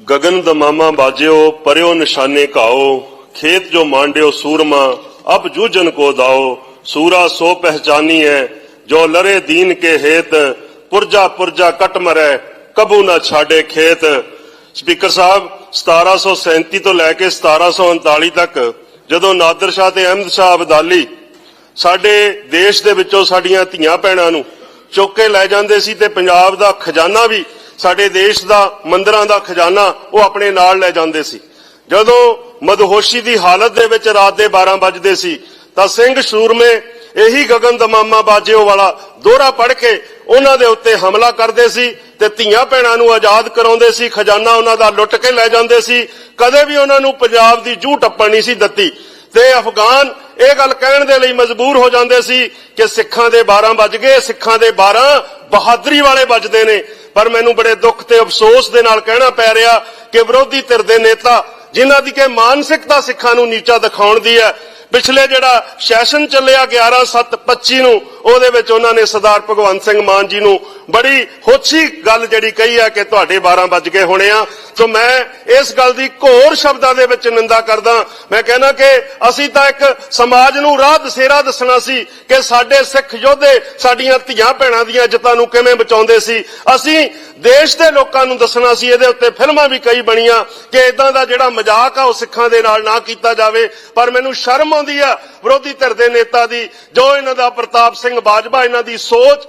ਗगन ਦਮਾਮਾ ਬਾਜਿਓ, ਪਰਿਓ ਨਿਸ਼ਾਨੇ ਘਾਓ, ਖੇਤ ਜੋ ਮਾਂਡਿਓ ਸੂਰਮਾ, ਅਬ ਜੂਜਨ ਕੋ ਦਾਓ, ਸੂਰਾ ਸੋ ਪਹਿਚਾਨੀ ਹੈ ਜੋ ਲਰੇ ਦੀਨ ਕੇ ਹੇਤ, ਪੁਰਜਾ ਪੁਰਜਾ ਕਟ ਮਰੈ, ਕਬੂ ਨਾ ਛਾੜੇ ਖੇਤ। ਸਪੀਕਰ ਸਾਹਿਬ 1737 ਤੋਂ ਲੈ ਕੇ 1739 ਤੱਕ, ਜਦੋਂ ਨਾਦਰ ਸ਼ਾਹ ਤੇ ਅਹਿਮਦ ਸ਼ਾਹ ਅਬਦਾਲੀ, ਸਾਡੇ ਦੇਸ਼ ਦੇ ਵਿੱਚੋਂ ਸਾਡੀਆਂ ਧੀਆਂ ਭੈਣਾਂ ਨੂੰ ਚੁੱਕ ਕੇ ਲੈ ਜਾਂਦੇ ਸੀ ਤੇ ਪੰਜਾਬ ਦਾ ਖਜ਼ਾਨਾ ਵੀ ਸਾਡੇ ਦੇਸ਼ ਦਾ ਮੰਦਰਾਂ ਦਾ ਖਜ਼ਾਨਾ ਉਹ ਆਪਣੇ ਨਾਲ ਲੈ ਜਾਂਦੇ ਸੀ। ਜਦੋਂ ਮਦਹੋਸ਼ੀ ਦੀ ਹਾਲਤ ਦੇ ਵਿੱਚ ਰਾਤ ਦੇ 12 ਵੱਜਦੇ ਸੀ, ਤਾਂ ਸਿੰਘ ਸੂਰਮੇ ਇਹੀ ਗगन ਦਮਾਮਾ ਬਾਜਿਓ ਵਾਲਾ ਦੋਹਰਾ ਪੜ ਕੇ ਉਹਨਾਂ ਦੇ ਉੱਤੇ ਹਮਲਾ ਕਰਦੇ ਸੀ ਤੇ ਧੀਆਂ ਭੈਣਾਂ ਨੂੰ ਆਜ਼ਾਦ ਕਰਾਉਂਦੇ ਸੀ, ਖਜ਼ਾਨਾ ਉਹਨਾਂ ਦਾ ਲੁੱਟ ਕੇ ਲੈ ਜਾਂਦੇ ਸੀ। ਕਦੇ ਵੀ ਉਹਨਾਂ ਨੂੰ ਪੰਜਾਬ ਦੀ ਜੂਹ ਟੱਪਣ ਨਹੀਂ ਸੀ ਦਿੱਤੀ। ਤੇ ਅਫਗਾਨ ਇਹ ਗੱਲ ਕਹਿਣ ਦੇ ਲਈ ਮਜਬੂਰ ਹੋ ਜਾਂਦੇ ਸੀ ਕਿ ਸਿੱਖਾਂ ਦੇ 12 ਵੱਜ ਗਏ, ਸਿੱਖਾਂ ਦੇ 12 ਬਹਾਦਰੀ ਵਾਲੇ ਵੱਜਦੇ ਨੇ। ਪਰ ਮੈਨੂੰ ਬੜੇ ਦੁੱਖ ਤੇ ਅਫਸੋਸ ਦੇ ਨਾਲ ਕਹਿਣਾ ਪੈ ਰਿਹਾ ਕਿ ਵਿਰੋਧੀ ਧਿਰ ਦੇ ਨੇਤਾ, ਜਿਨ੍ਹਾਂ ਦੀ ਕਿ ਮਾਨਸਿਕਤਾ ਸਿੱਖਾਂ ਨੂੰ ਨੀਚਾ ਦਿਖਾਉਣ ਦੀ ਹੈ, ਪਿਛਲੇ ਜਿਹੜਾ ਸੈਸ਼ਨ ਚੱਲਿਆ 11/7/25 ਨੂੰ, ਉਹਦੇ ਵਿੱਚ ਉਹਨਾਂ ਨੇ ਸਰਦਾਰ ਭਗਵੰਤ ਸਿੰਘ ਮਾਨ ਜੀ ਨੂੰ ਬੜੀ ਹੋਛੀ ਗੱਲ ਜਿਹੜੀ ਕਹੀ ਹੈ ਕਿ ਤੁਹਾਡੇ 12 ਵੱਜ ਗਏ ਹੋਣੇ ਆ। ਸੋ ਮੈਂ ਇਸ ਗੱਲ ਦੀ ਘੋਰ ਸ਼ਬਦਾਂ ਦੇ ਵਿੱਚ ਨਿੰਦਾ ਕਰਦਾ ਮੈਂ ਕਹਿੰਦਾ ਕਿ ਅਸੀਂ ਤਾਂ ਇੱਕ ਸਮਾਜ ਨੂੰ ਰਾਹ ਦਸੇਰਾ ਦੱਸਣਾ ਸੀ ਕਿ ਸਾਡੇ ਸਿੱਖ ਯੋਧੇ ਸਾਡੀਆਂ ਧੀਆਂ ਭੈਣਾਂ ਦੀਆਂ ਇੱਜ਼ਤਾਂ ਨੂੰ ਕਿਵੇਂ ਬਚਾਉਂਦੇ ਸੀ। ਅਸੀਂ ਦੇਸ਼ ਦੇ ਲੋਕਾਂ ਨੂੰ ਦੱਸਣਾ ਸੀ, ਇਹਦੇ ਉੱਤੇ ਫਿਲਮਾਂ ਵੀ ਕਈ ਬਣੀਆਂ ਕਿ ਇਦਾਂ ਦਾ ਜਿਹੜਾ ਮਜ਼ਾਕ ਆ ਉਹ ਸਿੱਖਾਂ ਦੇ ਨਾਲ ਨਾ ਕੀਤਾ ਜਾਵੇ। ਪਰ ਮੈਨੂੰ ਸ਼ਰਮ ਆਉਂਦੀ ਆ ਵਿਰੋਧੀ ਧਿਰ ਦੇ ਨੇਤਾ ਦੀ, ਜੋ ਇਹਨਾਂ ਦਾ ਪ੍ਰਤਾਪ ਸਿੰਘ ਬਾਜਵਾ, ਇਹਨਾਂ ਦੀ ਸੋਚ